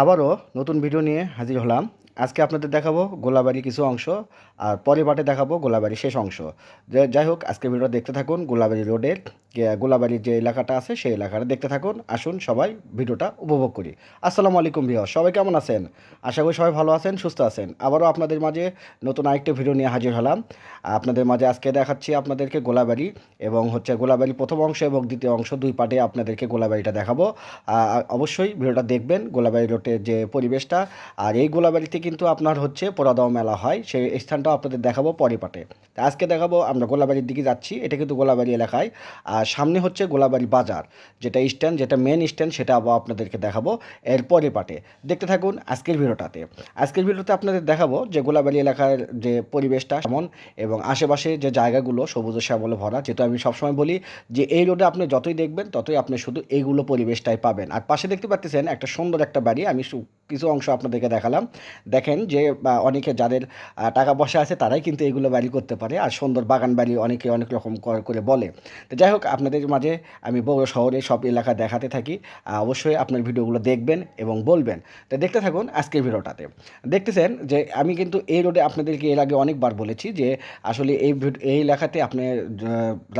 আবারও নতুন ভিডিও নিয়ে হাজির হলাম। আজকে আপনাদের দেখাবো গোলাবাড়ি কিছু অংশ, আর পরের পাটে দেখাবো গোলাবাড়ির শেষ অংশ। যাই হোক আজকে ভিডিওটা দেখতে থাকুন গোলাবাড়ি রোডের গোলাবাড়ির যে এলাকাটা আছে, সেই এলাকাটা দেখতে থাকুন, আসুন সবাই ভিডিওটা উপভোগ করি। আসসালামু আলাইকুম ভিও সবাই কেমন আছেন? আশা করি সবাই ভালো আছেন, সুস্থ আছেন। আবারও আপনাদের মাঝে নতুন আরেকটি ভিডিও নিয়ে হাজির হলাম। আপনাদের মাঝে আজকে দেখাচ্ছি আপনাদেরকে গোলাবাড়ি, এবং হচ্ছে গোলাবাড়ি প্রথম অংশ এবং দ্বিতীয় অংশ দুই পার্টে আপনাদেরকে গোলাবাড়িটা দেখাবো। অবশ্যই ভিডিওটা দেখবেন, গোলাবাড়ি রোডের যে পরিবেশটা, আর এই গোলাবাড়িতে কিন্তু আপনার হচ্ছে পোড়াদাও মেলা হয়। সেই স্থানটাও আপনাদের দেখাবো পরে পাটে। তা আজকে দেখাবো, আমরা গোলাবাড়ির দিকে যাচ্ছি। এটা কিন্তু গোলাবাড়ি এলাকায়। আর সামনে হচ্ছে গোলাবাড়ি বাজার, যেটা স্ট্যান্ড যেটা মেন স্ট্যান্ড সেটা আবার আপনাদেরকে দেখাবো এর পরে পাটে। দেখতে থাকুন আজকের ভিডিওটাতে। আজকের ভিডিওতে আপনাদের দেখাবো যে গোলাবাড়ি এলাকার যে পরিবেশটা কেমন এবং আশেপাশে যে জায়গাগুলো সবুজ শ্যামলে ভরা যেহেতু আমি সবসময় বলি যে এই রোডে আপনি যতই দেখবেন, ততই আপনি শুধু এইগুলো পরিবেশটাই পাবেন। আর পাশে দেখতে পাচ্ছেন একটা সুন্দর একটা বাড়ি। আমি কিছু অংশ আপনাদেরকে দেখালাম। দেখেন যে অনেকে যাদের টাকা পয়সা আছে তারাই কিন্তু এগুলো বাড়ি করতে পারে। আর সুন্দর বাগান বাড়ি অনেকে অনেক রকম করে বলে। তো যাই হোক, আপনাদের মাঝে আমি বড় শহরে সব এলাকা দেখাতে থাকি। অবশ্যই আপনার ভিডিওগুলো দেখবেন এবং বলবেন। তো দেখতে থাকুন আজকের ভিডিওটাতে। দেখতেছেন যে, আমি কিন্তু এই রোডে আপনাদেরকে এর আগে অনেকবার বলেছি যে, আসলে এই এই এলাকাতে আপনি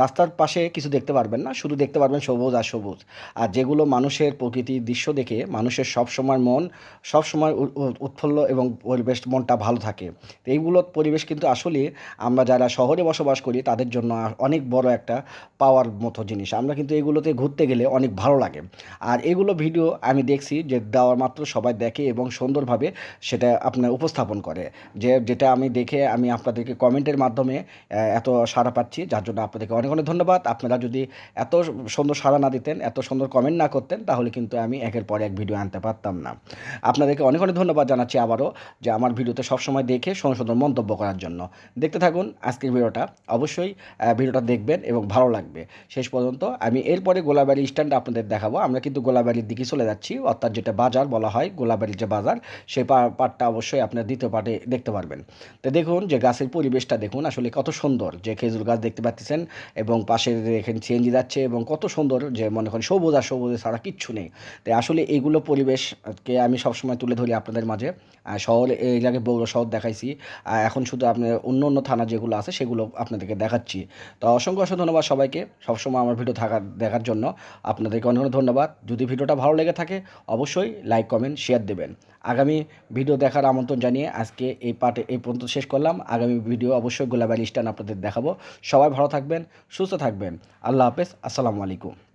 রাস্তার পাশে কিছু দেখতে পারবেন না। শুধু দেখতে পারবেন সবুজ আর সবুজ। আর যেগুলো মানুষের প্রকৃতির দৃশ্য দেখে মানুষের সব সময় মন সব সময় উ- উ- উৎফুল্ল এবং পরিবেশ, মনটা ভালো থাকে। তো এইগুলো পরিবেশ কিন্তু আসলে আমরা যারা শহরে বসবাস করি, তাদের জন্য অনেক বড় একটা পাওয়ার মতো জিনিস। আমরা কিন্তু এগুলোতে ঘুরতে গেলে অনেক ভালো লাগে। আর এগুলো ভিডিও আমি দেখছি যে দেওয়ার মাত্র সবাই দেখে এবং সুন্দরভাবে সেটা আপনার উপস্থাপন করে। যে, যেটা আমি দেখে আমি আপনাদেরকে কমেন্টের মাধ্যমে এত সাড়া পাচ্ছি। যার জন্য আপনাদেরকে অনেক অনেক ধন্যবাদ। আপনারা যদি এত সুন্দর সাড়া না দিতেন, এত সুন্দর কমেন্ট না করতেন, তাহলে কিন্তু আমি একের পর এক ভিডিও আনতে পারতাম না। আপনাদেরকে অনেক অনেক ধন্যবাদ জানাচ্ছি আবারও যে আমার ভিডিওতে সবসময় দেখে সুন্দর মন্তব্য করার জন্য। দেখতে থাকুন আজকের ভিডিওটা। অবশ্যই ভিডিওটা দেখবেন এবং ভালো লাগবে। শেষ পর্যন্ত আমি এরপরে গোলাবাড়ি স্ট্যান্ড আপনাদের দেখাবো। আমরা কিন্তু গোলাবাড়ির দিকে চলে যাচ্ছি। অর্থাৎ যেটা বাজার বলা হয় গোলাবাড়ির যে বাজার সেই পাটটা অবশ্যই আপনার দ্বিতীয় পাটে দেখতে পারবেন। তো দেখুন যে গাছের পরিবেশটা দেখুন, আসলে কত সুন্দর যে খেজুর গাছ দেখতে পাচ্ছেন এবং পাশে এখানে সিএনজি যাচ্ছে এবং কত সুন্দর যে মনে করেন সবুজ আর সবুজ ছাড়া কিচ্ছু নেই। তাই আসলে এইগুলো পরিবেশকে আমি সবসময় তুলে ধরি আপনাদের মাঝে। শহর, এই জায়গায় বৌর শহর দেখাইছি এখন শুধু আপনার অন্য অন্য থানা যেগুলো আছে সেগুলো আপনাদেরকে দেখাচ্ছি। তো অসংখ্য অসংখ্য ধন্যবাদ সবাইকে সবসময় আমার ভিডিও থাকার দেখার জন্য। আপনাদেরকে অনেক অনেক ধন্যবাদ। যদি ভিডিওটা ভালো লেগে থাকে, অবশ্যই লাইক কমেন্ট শেয়ার দেবেন। আগামী ভিডিও দেখার আমন্ত্রণ জানিয়ে আজকে এই পার্টে এই পর্যন্ত শেষ করলাম। আগামী ভিডিও অবশ্যই গোলাবাড়ি স্ট্যান্ড আপনাদের দেখাবো। সবাই ভালো থাকবেন, সুস্থ থাকবেন। আল্লাহ হাফেজ, আসসালামু আলাইকুম।